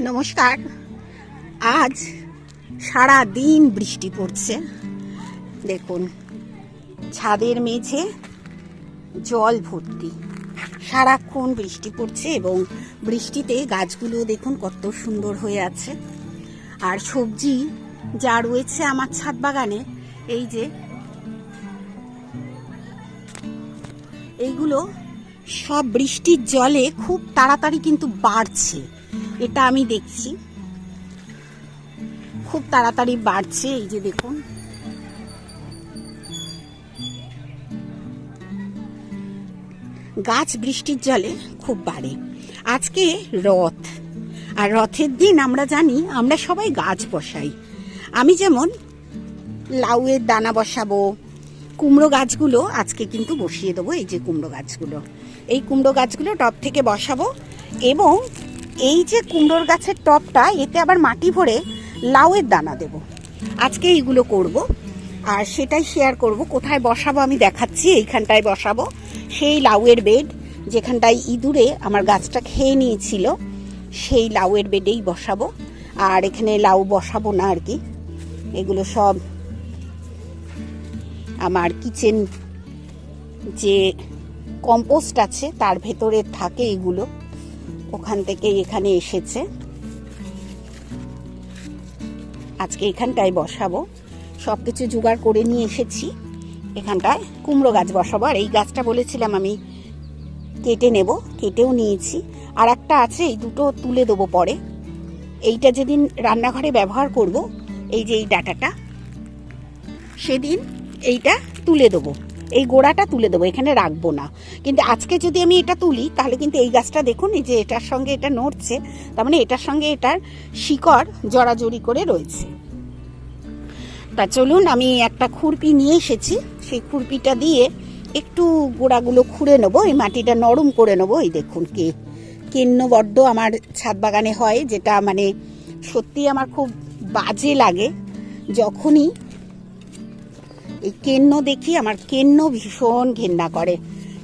নমস্কার। আজ সারা দিন বৃষ্টি পড়ছে। দেখুন, ছাদের মেঝে জল ভর্তি। সারাক্ষণ বৃষ্টি পড়ছে এবং বৃষ্টিতে গাছগুলো দেখুন কত সুন্দর হয়ে আছে। আর সবজি যা রয়েছে আমার ছাদ বাগানে, এই যে, এইগুলো সব বৃষ্টির জলে খুব তাড়াতাড়ি কিন্তু বাড়ছে। এটা আমি দেখছি। খুব তাড়াতাড়ি বাড়ছে, এই যে দেখুন। গাছ বৃষ্টির জলে খুব বাড়ে। আজকে রথ। আর রথের দিন আমরা জানি, আমরা সবাই গাছ বসাই। আমি যেমন লাউয়ের দানা বসাবো, কুমড়ো গাছগুলো আজকে কিন্তু বসিয়ে দেবো, এই যে কুমড়ো গাছগুলো। এই কুমড়ো গাছগুলো টব থেকে বসাবো এবং এই যে কুমড়োর গাছের টবটা এতে আবার মাটি ভরে লাউয়ের দানা দেব। আজকে এইগুলো করব আর সেটাই শেয়ার করব। কোথায় বসাবো আমি দেখাচ্ছি, এইখানটায় বসাবো। সেই লাউয়ের বেড যেখানটায় ইঁদুরে আমার গাছটা খেয়ে নিয়েছিল, সেই লাউয়ের বেডেই বসাবো। আর এখানে লাউ বসাবো না আর কি। এগুলো সব আমার কিচেন যে কম্পোস্ট আছে, তার ভেতরে থাকে এগুলো। ওখান থেকে এখানে এসেছে। আজকে এখানটায় বসাবো। সব কিছু জোগাড় করে নিয়ে এসেছি। এখানটায় কুমড়ো গাছ বসাবো। আর এই গাছটা বলেছিলাম আমি কেটে নেব, কেটেও নিয়েছি। আর একটা আছে, এই দুটো তুলে দেবো পরে। এইটা যেদিন রান্নাঘরে ব্যবহার করব, এই যে এই ডাটাটা, সেদিন এইটা তুলে দেবো। এই গোড়াটা তুলে দেবো, এখানে রাখব না। কিন্তু আজকে যদি আমি এটা তুলি, তাহলে কিন্তু এই গাছটা দেখুন, এই যে এটার সঙ্গে এটা নড়ছে, তার মানে এটার সঙ্গে এটার শিকড় জড়াজড়ি করে রয়েছে। তা চলুন, আমি একটা খুরপি নিয়ে এসেছি। সেই খুরপিটা দিয়ে একটু গোড়াগুলো খুঁড়ে নেব, এই মাটিটা নরম করে নেব। এই দেখুন কে কেন্ন বড্ড আমার ছাদ বাগানে হয়, যেটা মানে সত্যি আমার খুব বাজে লাগে। যখনই এই কেন্ন দেখি, আমার কেন্ন ভীষণ ঘেন্না করে।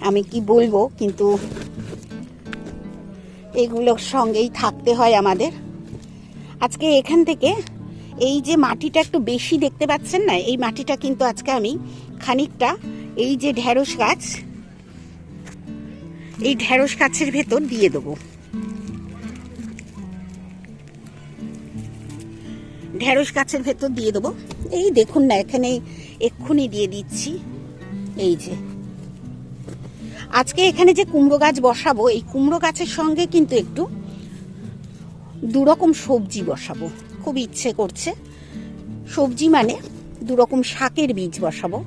আমি কি বলব, কিন্তু এগুলোর সঙ্গেই থাকতে হয় আমাদের। আজকে এখান থেকে এই যে মাটিটা একটু বেশি দেখতে পাচ্ছেন না, এই মাটিটা কিন্তু আজকে আমি খানিকটা এই যে ঢেঁড়স গাছ, এই ঢেঁড়স গাছের ভেতর দিয়ে দেবো। ঢেঁড়স গাছের ভেতর দিয়ে দেবো। এই দেখুন না, এখানে এক্ষুনি দিয়ে দিচ্ছি। এই যে। আজকে এখানে যে কুমড়ো গাছ বসাবো, এই কুমড়ো গাছের সঙ্গে কিন্তু একটু দুরকম সবজি বসাবো। খুব ইচ্ছে করছে। সবজি মানে দুরকম শাকের বীজ বসাবো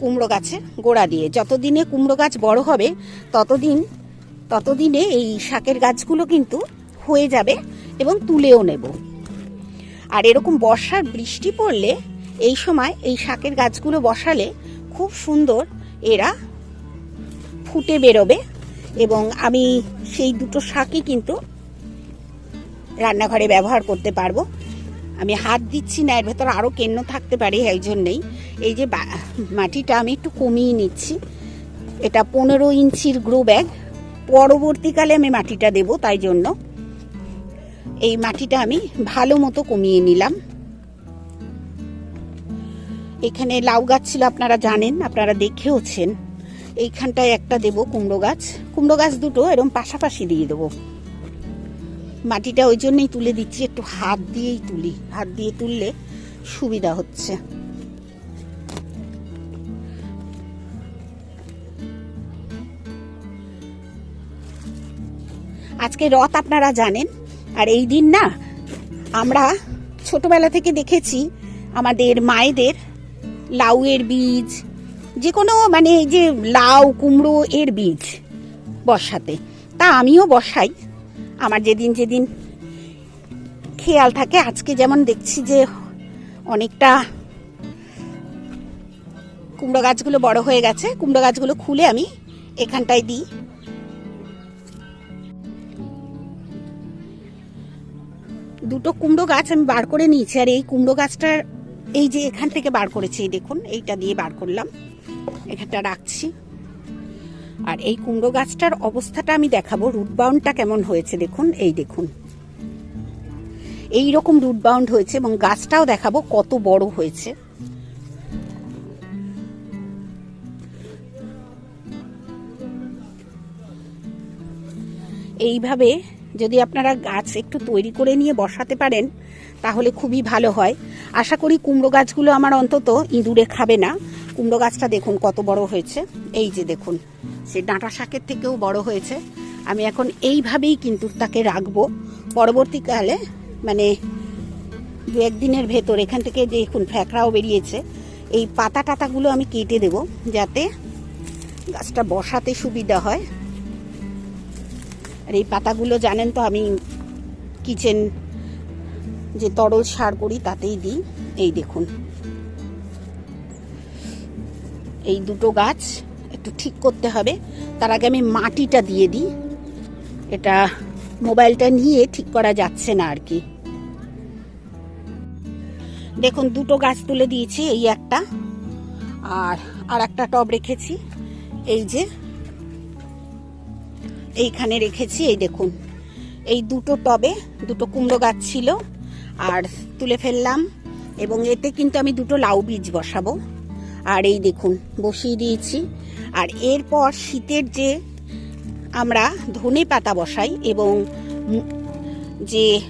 কুমড়ো গাছের গোড়া দিয়ে। যতদিনে কুমড়ো গাছ বড় হবে, ততদিন, ততদিনে এই শাকের গাছগুলো কিন্তু হয়ে যাবে এবং তুলেও নেব। আর এরকম বর্ষার বৃষ্টি পড়লে এই সময় এই শাকের গাছগুলো বসালে খুব সুন্দর এরা ফুটে বেরোবে এবং আমি সেই দুটো শাকই কিন্তু রান্নাঘরে ব্যবহার করতে পারব। আমি হাত দিচ্ছি না, এর ভেতর আরও কেন্ন থাকতে পারে, এই জন্যেই। এই যে মাটিটা আমি একটু কমিয়ে নিচ্ছি। এটা পনেরো ইঞ্চির গ্রো ব্যাগ। পরবর্তীকালে আমি মাটিটা দেব, তাই জন্য। এই মাটিটা আমি ভালো মতো কমিয়ে নিলাম। এখানে লাউ গাছ ছিল, আপনারা জানেন, আপনারা দেখেওছেন। এইখানটায় একটা দেব কুমড়ো গাছ। কুমড়ো গাছ দুটো এরকম পাশাপাশি দিয়ে দেবো। মাটিটা ওই জন্যই তুলে দিচ্ছি, একটু হাত দিয়েই তুলি। হাত দিয়ে তুললে সুবিধা হচ্ছে। আজকে রথ আপনারা জানেন আর এই দিন না, আমরা ছোটবেলা থেকে দেখেছি আমাদের মায়েদের লাউয়ের বীজ, যে কোনো মানে এই যে লাউ, কুমড়ো এর বীজ বসাতে। তা আমিও বসাই। আমার যেদিন যেদিন খেয়াল থাকে, আজকে যেমন দেখছি যে অনেকটা কুমড়ো গাছগুলো বড় হয়ে গেছে। কুমড়ো গাছগুলো খুলে আমি এখানটায় দিই। দুটো কুমড়ো গাছ আমি বার করে নিয়েছি, আর এই কুমড়ো গাছটার এই যে এখান থেকে বার করেছি দেখুন, এইটা দিয়ে বার করলাম, এখানটা রাখছি। আর এই কুমড়ো গাছটার অবস্থাটা আমি দেখাবো রুট বাউন্ডটা কেমন হয়েছে, দেখুন, এই দেখুন। এই রকম রুট বাউন্ড হয়েছে, এবং গাছটাও দেখাবো কত বড় হয়েছে। এইভাবে যদি আপনারা গাছ একটু তৈরি করে নিয়ে বসাতে পারেন, তাহলে খুবই ভালো হয়। আশা করি কুমড়ো গাছগুলো আমার অন্তত ইঁদুরে খাবে না। কুমড়ো গাছটা দেখুন কত বড় হয়েছে। এই যে দেখুন, সে ডাঁটা শাকের থেকেও বড় হয়েছে। আমি এখন এইভাবেই কিন্তু তাকে রাখব। পরবর্তীকালে মানে দু একদিনের ভেতর, এখান থেকে দেখুন ফ্যাকড়াও বেরিয়েছে। এই পাতা টাতাগুলো আমি কেটে দেব যাতে গাছটা বসাতে সুবিধা হয়। আর এই পাতাগুলো জানেন তো আমি কিচেন যে তরল সার করি, তাতেই দিই। এই দেখুন। এই দুটো গাছ একটু ঠিক করতে হবে। তার আগে আমি মাটিটা দিয়ে দিই। এটা মোবাইলটা নিয়ে ঠিক করা যাচ্ছে না আর কি। দেখুন, দুটো গাছ তুলে দিয়েছি, এই একটা। আর আর একটা টব রেখেছি। এই যে এইখানে রেখেছি, এই দেখুন। এই দুটো টবে দুটো কুমড়ো গাছ ছিল, আর তুলে ফেললাম, এবং এতে কিন্তু আমি দুটো লাউ বীজ বসাবো। আর এই দেখুন, বসিয়ে দিয়েছি। আর এরপর শীতের যে আমরা ধনে পাতা বসাই, এবং যে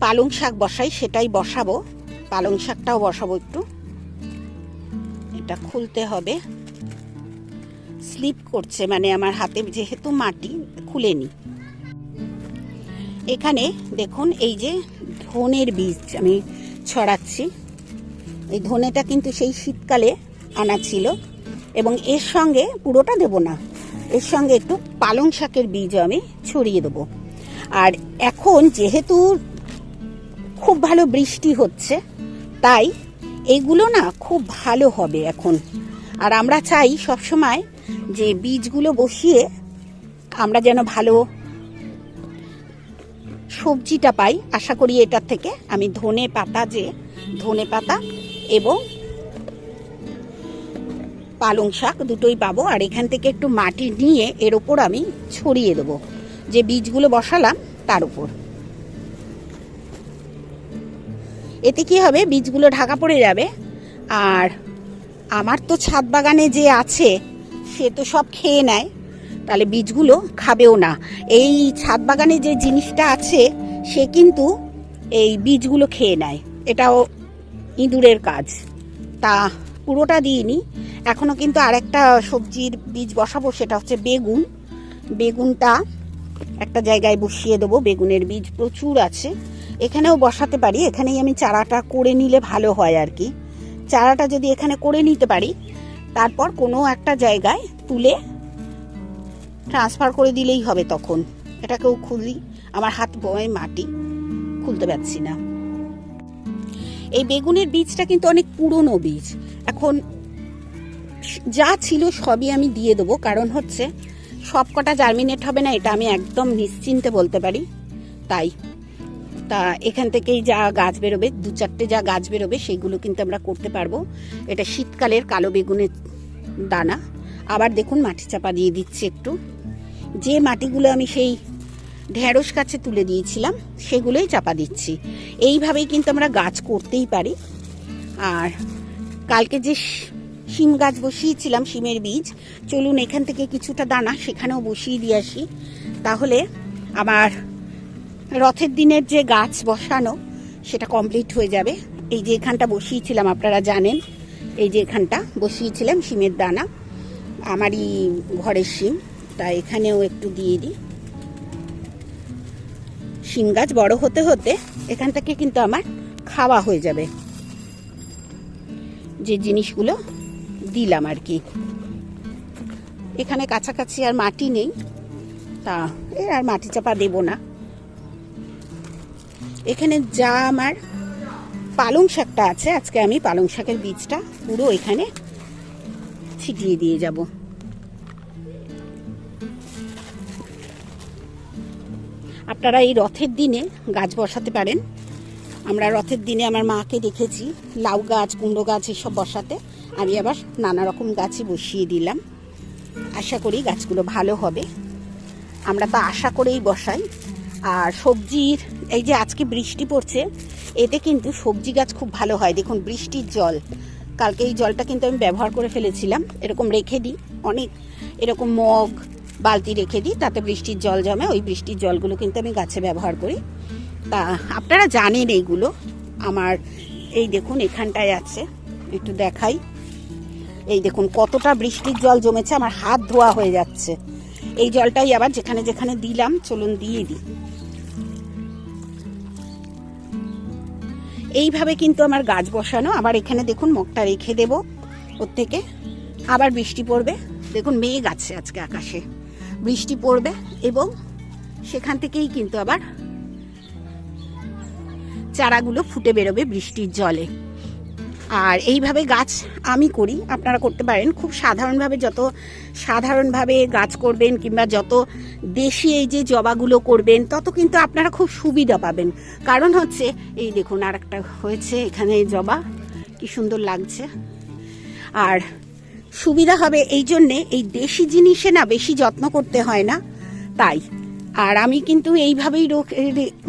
পালং শাক বসাই, সেটাই বসাবো। পালং শাকটাও বসাবো একটু। এটা খুলতে হবে। স্লিপ করছে মানে আমার হাতে যেহেতু মাটি, খুলেনি। এখানে দেখুন, এই যে ধনের বীজ আমি ছড়াচ্ছি। এই ধনেটা কিন্তু সেই শীতকালে আনা ছিল এবং এর সঙ্গে পুরোটা দেব না, এর সঙ্গে একটু পালং শাকের বীজ আমি ছড়িয়ে দেবো। আর এখন যেহেতু খুব ভালো বৃষ্টি হচ্ছে, তাই এগুলো না খুব ভালো হবে এখন। আর আমরা চাই সবসময় যে বীজগুলো বসিয়ে আমরা যেন ভালো সবজিটা পাই, আশা করি এটার থেকে আমি ধনে পাতা যে ধনে পাতা এবং পালং শাক দুটোই পাবো, আর এখান থেকে একটু মাটি নিয়ে এর ওপর আমি ছড়িয়ে দেবো, যে বীজগুলো বসালাম তার উপর। এতে কি হবে? বীজগুলো ঢাকা পড়ে যাবে, আর আমার তো ছাদ বাগানে যে আছে সে তো সব খেয়ে নেয়। তাহলে বীজগুলো খাবেও না। এই ছাদ বাগানে যে জিনিসটা আছে, সে কিন্তু এই বীজগুলো খেয়ে নেয়। এটাও ইঁদুরের কাজ। তা পুরোটা দিইনি। এখনও কিন্তু আরেকটা সবজির বীজ বসাবো, সেটা হচ্ছে বেগুন। বেগুনটা একটা জায়গায় বসিয়ে দেবো। বেগুনের বীজ প্রচুর আছে। এখানেও বসাতে পারি। এখানেই আমি চারাটা করে নিলে ভালো হয় আর কি। চারাটা যদি এখানে করে নিতে পারি তারপর কোনো একটা জায়গায় তুলে ট্রান্সফার করে দিলেই হবে তখন। এটাকেও খুলি, আমার হাত বয় মাটি, খুলতে পারছি না। এই বেগুনের বীজটা কিন্তু অনেক পুরনো বীজ। এখন যা ছিল সবই আমি দিয়ে দেবো, কারণ হচ্ছে সব কটা জার্মিনেট হবে না, এটা আমি একদম নিশ্চিন্তে বলতে পারি। তাই তা এখান থেকেই যা গাছ বেরোবে, দু চারটে যা গাছ বেরোবে, সেগুলো কিন্তু আমরা করতে পারব। এটা শীতকালের কালো বেগুনের দানা। আবার দেখুন, মাটি চাপা দিয়ে দিচ্ছি একটু। যে মাটিগুলো আমি সেই ঢেঁড়স গাছে তুলে দিয়েছিলাম, সেগুলোই চাপা দিচ্ছি। এইভাবেই কিন্তু আমরা গাছ করতেই পারি। আর কালকে যে শিম গাছ বসিয়েছিলাম, শিমের বীজ, চলুন এখান থেকে কিছুটা দানা সেখানেও বসিয়ে দিয়ে আসি। তাহলে আমার রথের দিনের যে গাছ বসানো, সেটা কমপ্লিট হয়ে যাবে। এই যে এখানটা বসিয়েছিলাম, আপনারা জানেন, এই যে এখানটা বসিয়েছিলাম শিমের দানা। আমারই ঘরের শিম তা এখানেও একটু দিয়ে দিই। শিম গাছ বড় হতে হতে এখান থেকে কিন্তু আমার খাওয়া হয়ে যাবে। যে জিনিসগুলো দিলাম আর কি। এখানে কাছাকাছি আর মাটি নেই। তা, এ আর মাটি চাপা দেবো না। এখানে যা আমার পালং শাকটা আছে, আজকে আমি পালং শাকের বীজটা পুরো এখানে ছিটিয়ে দিয়ে যাব। আপনারা এই রথের দিনে গাছ বসাতে পারেন। আমরা রথের দিনে আমার মাকে দেখেছি, লাউ গাছ, কুমড়ো গাছ এসব বসাতে। আমি আবার নানা রকম গাছই বসিয়ে দিলাম। আশা করি গাছগুলো ভালো হবে। আমরা তো আশা করেই বসাই। আর সবজির, এই যে আজকে বৃষ্টি পড়ছে, এতে কিন্তু সবজি গাছ খুব ভালো হয়। দেখুন, বৃষ্টির জল। কালকে এই জলটা কিন্তু আমি ব্যবহার করে ফেলেছিলাম। এরকম রেখে দিই, অনেক এরকম মগ, বালতি রেখে দিই, তাতে বৃষ্টির জল জমে। ওই বৃষ্টির জলগুলো কিন্তু আমি গাছে ব্যবহার করি। তা আপনারা জানেন এইগুলো। আমার এই দেখুন, এখানটায় আছে। একটু দেখাই। এই দেখুন, কতটা বৃষ্টির জল জমেছে। আমার হাত ধোয়া হয়ে যাচ্ছে। এই জলটাই আবার যেখানে যেখানে দিলাম, চলুন দিয়ে দিই। এইভাবে কিন্তু আমার গাছ বসানো। আবার এখানে দেখুন মগটা রেখে দেব ওর থেকে আবার বৃষ্টি পড়বে। দেখুন মেঘ আছে আজকে আকাশে। বৃষ্টি পড়বে এবং সেখান থেকেই কিন্তু আবার চারাগুলো ফুটে বেরোবে বৃষ্টির জলে। আর এইভাবে গাছ আমি করি, আপনারা করতে পারেন। খুব সাধারণভাবে যত সাধারণভাবে গাছ করবেন কিংবা যত দেশি এই যে জবাগুলো করবেন, তত কিন্তু আপনারা খুব সুবিধা পাবেন। কারণ হচ্ছে, এই দেখুন আর একটা হয়েছে এখানে জবা, কি সুন্দর লাগছে। আর সুবিধা হবে এই জন্যে, এই দেশি জিনিসে না বেশি যত্ন করতে হয় না, তাই। আর আমি কিন্তু এইভাবেই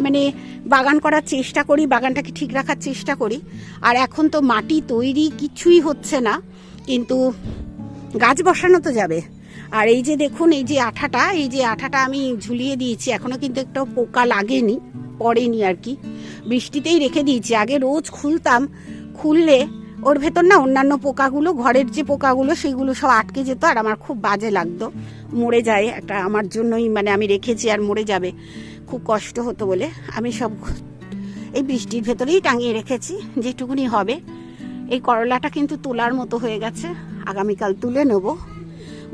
মানে বাগান করার চেষ্টা করি, বাগানটাকে ঠিক রাখার চেষ্টা করি। আর এখন তো মাটি তৈরি কিছুই হচ্ছে না, কিন্তু গাছ বসানো তো যাবে। আর এই যে দেখুন, এই যে আঠাটা, এই যে আঠাটা আমি ঝুলিয়ে দিয়েছি এখনও কিন্তু একটা পোকা লাগেনি, পড়েনি আর কি। বৃষ্টিতেই রেখে দিয়েছি, আগে রোজ খুলতাম, খুললে ওর ভেতর না অন্যান্য পোকাগুলো, ঘরের যে পোকাগুলো, সেইগুলো সব আটকে যেত আর আমার খুব বাজে লাগতো। মরে যায় একটা আমার জন্যই মানে আমি রেখেছি আর মরে যাবে। খুব কষ্ট হতো বলে আমি সব এই বৃষ্টির ভেতরেই টাঙিয়ে রেখেছি, যেটুকুনি হবে। এই করলাটা কিন্তু তোলার মতো হয়ে গেছে। আগামীকাল তুলে নেব।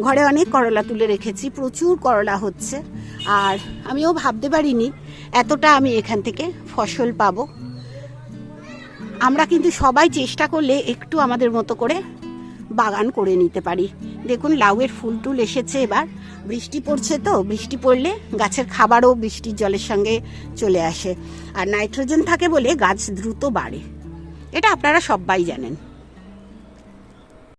ঘরে অনেক করলা তুলে রেখেছি, প্রচুর করলা হচ্ছে। আর আমিও ভাবতে পারিনি, এতটা আমি এখান থেকে ফসল পাবো। আমরা কিন্তু সবাই চেষ্টা করলে একটু আমাদের মতো করে বাগান করে নিতে পারি। দেখুন, লাউয়ের ফুল টুল এসেছে এবার। বৃষ্টি পড়ছে তো, বৃষ্টি পড়লে গাছের খাবারও বৃষ্টির জলের সঙ্গে চলে আসে। আর নাইট্রোজেন থাকে বলে গাছ দ্রুত বাড়ে। এটা আপনারা সবাই জানেন।